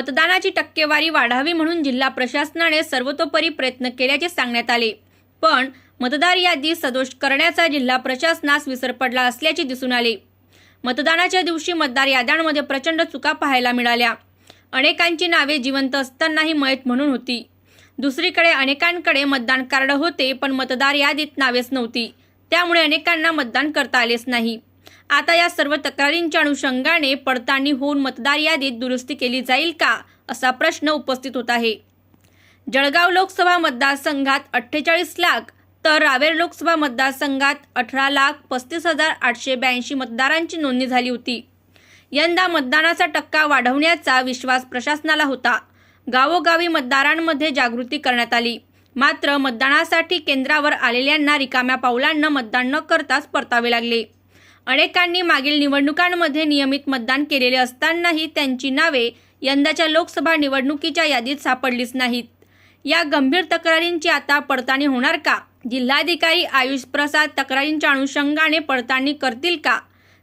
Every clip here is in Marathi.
मतदानाची टक्केवारी वाढावी म्हणून जिल्हा प्रशासनाने सर्वतोपरी प्रयत्न केल्याचे सांगण्यात आले. पण मतदार यादी सदोष करण्याचा जिल्हा प्रशासनास विसर पडला असल्याचे दिसून आले. मतदानाच्या दिवशी मतदार याद्यांमध्ये प्रचंड चुका पाहायला मिळाल्या. अनेकांची नावे जिवंत असतानाही मयत म्हणून होती. दुसरीकडे अनेकांकडे मतदान कार्ड होते पण मतदार यादीत नावेच नव्हती. त्यामुळे अनेकांना मतदान करता आलेच नाही. आता या सर्व तक्रारींच्या अनुषंगाने पडताळणी होऊन मतदार यादीत दुरुस्ती केली जाईल का असा प्रश्न उपस्थित होत आहे. जळगाव लोकसभा मतदारसंघात अठ्ठेचाळीस लाख तर रावेर लोकसभा मतदारसंघात अठरा लाख पस्तीस हजार आठशे ब्याऐंशी मतदारांची नोंदणी झाली होती. यंदा मतदानाचा टक्का वाढवण्याचा विश्वास प्रशासनाला होता. गावोगावी मतदारांमध्ये जागृती करण्यात आली. मात्र मतदानासाठी केंद्रावर आलेल्यांना रिकाम्या पावलांना मतदान न करताच परतावे लागले. अनेकांनी मागील निवडणुकांमध्ये नियमित मतदान केलेले असतानाही त्यांची नावे यंदाच्या लोकसभा निवडणुकीच्या यादीत सापडलीच नाहीत. या गंभीर तक्रारींची आता पडताळणी होणार का? जिल्हाधिकारी आयुष प्रसाद तक्रारींच्या अनुषंगाने पडताळणी करतील का?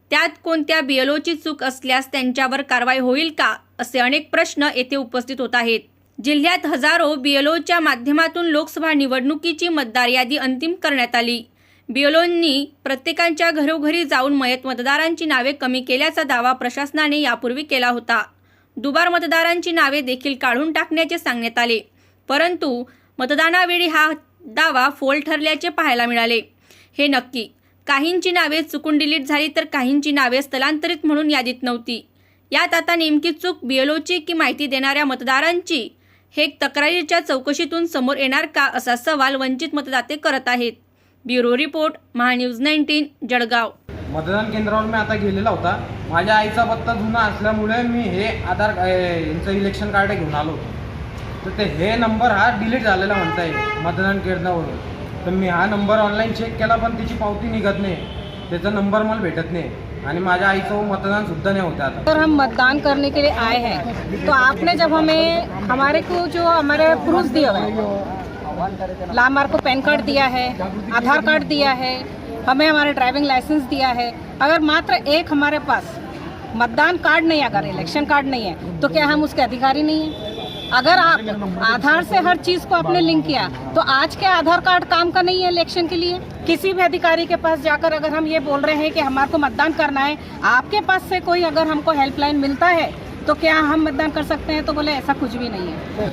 त्यात कोणत्या बीएलओची चूक असल्यास त्यांच्यावर कारवाई होईल का? असे अनेक प्रश्न येथे उपस्थित होत आहेत. जिल्ह्यात हजारो बीएलओच्या माध्यमातून लोकसभा निवडणुकीची मतदार यादी अंतिम करण्यात आली. बिओलोंनी प्रत्येकांच्या घरोघरी जाऊन मयत मतदारांची नावे कमी केल्याचा दावा प्रशासनाने यापूर्वी केला होता. दुबार मतदारांची नावे देखील काढून टाकण्याचे सांगण्यात आले. परंतु मतदानावेळी हा दावा फोल ठरल्याचे पाहायला मिळाले. हे नक्की. काहींची नावे चुकून डिलीट झाली तर काहींची नावे स्थलांतरित म्हणून यादीत नव्हती. यात आता नेमकी चूक बीएलओची की माहिती देणाऱ्या मतदारांची हे तक्रारीच्या चौकशीतून समोर येणार का असा सवाल वंचित मतदाते करत आहेत. Bureau report Mahanews nineteen Jalgaon. मतदान केंद्रावर मी आता गेलेला होता. माझ्या आईचा पत्ता जुना असल्यामुळे मी हे आधार यांचं इलेक्शन कार्ड घेऊन आलो होतो. तर ते हे नंबर हा डिलीट झालेला म्हणताय मतदान केंद्रावरून. तर मी हा नंबर ऑनलाईन चेक केला पण त्याची पावती निघत नाही. त्याचा नंबर मला भेटत नाही. आणि माझ्या आईचं मतदान सुद्धा नाही होतं अगर हम मतदान करने के लिए आए हैं. तो आपने जब हमें हमारे को जो हमारे प्रूफ दिए हुए हैं लामार को पैन कार्ड दिया है आधार कार्ड दिया है हमें हमारे ड्राइविंग लाइसेंस दिया है। अगर मात्र एक हमारे पास मतदान कार्ड नहीं अगर इलेक्शन कार्ड नहीं है तो क्या हम उसके अधिकारी नहीं हैं? अगर आप आधार से हर चीज़ को आपने लिंक किया तो आज के आधार कार्ड काम का नहीं है इलेक्शन के लिए? किसी भी अधिकारी के पास जाकर अगर हम ये बोल रहे हैं कि हमारे को मतदान करना है आपके पास से कोई अगर हमको हेल्पलाइन मिलता है तो क्या हम मतदान कर सकते हैं? तो बोले ऐसा कुछ भी नहीं है।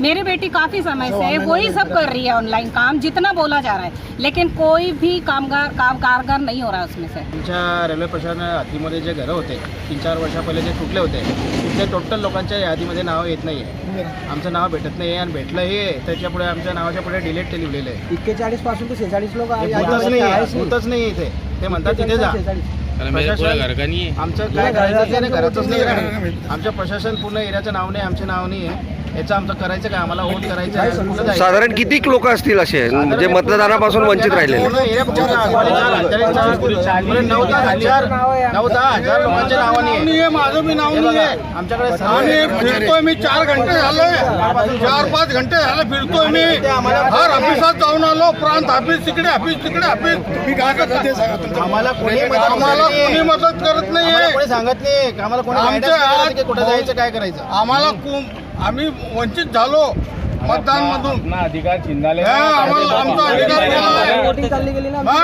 मेरी बेटी काफी समय से है वही सब कर रही है ऑनलाइन काम जितना बोला जा रहा है। लेकिन कोई भी कामगार काम कारगर नहीं हो रहा है उसमें से। आमच्या रेल्वे प्रशासन हद्दीमध्ये जे घरं होते तीन चार वर्षा पहिले जे तुटले होते ते टोटल लोकांच्या यादीमध्ये नाव येत नाही आहे आमचं नाव भेटत नाही आणि भेटलंही आहे त्याच्यापुढे आमच्या नावाच्या पुढे डिलीट ते लिहिलेलं आहे एक्केचाळीसपासून ते सेहेचाळीस लोक हे होतच नाही होतच नाही इथे. ते म्हणतात तिथे जा. आमचं काय घरातच नाही. आमच्या प्रशासन पूर्ण एरियाचं नाव नाही आमचे नाव नाही आहे याचं आमचं करायचं काय? आम्हाला वोट करायचं आहे. कुठं जायचं? साधारण किती लोक असतील असे? जे मतदानापासून वंचित राहिलेले पूर्ण एरिया पूर्ण अडवाणी चार, अंतरिम चार, पूर्ण नऊ दहा हजार नऊ दहा हजार लोकांच्या नावाने आहे. माझं मी नाव हे नाही आहे आमच्याकडे सहा- आणि फिरतोय मी चार घंटे झाले. चार पाच घंटे झाले फिरतोय मी. हर ऑफिसात जाऊन आलो प्रांत ऑफिस तिकडे ऑफिस तिकडे ऑफिस. मी काय करतो आम्हाला कोणी मदत आम्हाला करत कोणी नाही. मदत करत आम्हाला नाहीये. कोणी सांगत नाही. आम्हाला कोणी आमच्या guidance नाही करत हात- की कुठं जायचं काय करायचं. आम्हाला आम्ही वंचित झालो मतदान मधून अपना अधिकार हा, आम्हाला आमचा अधिकार गेला आहे.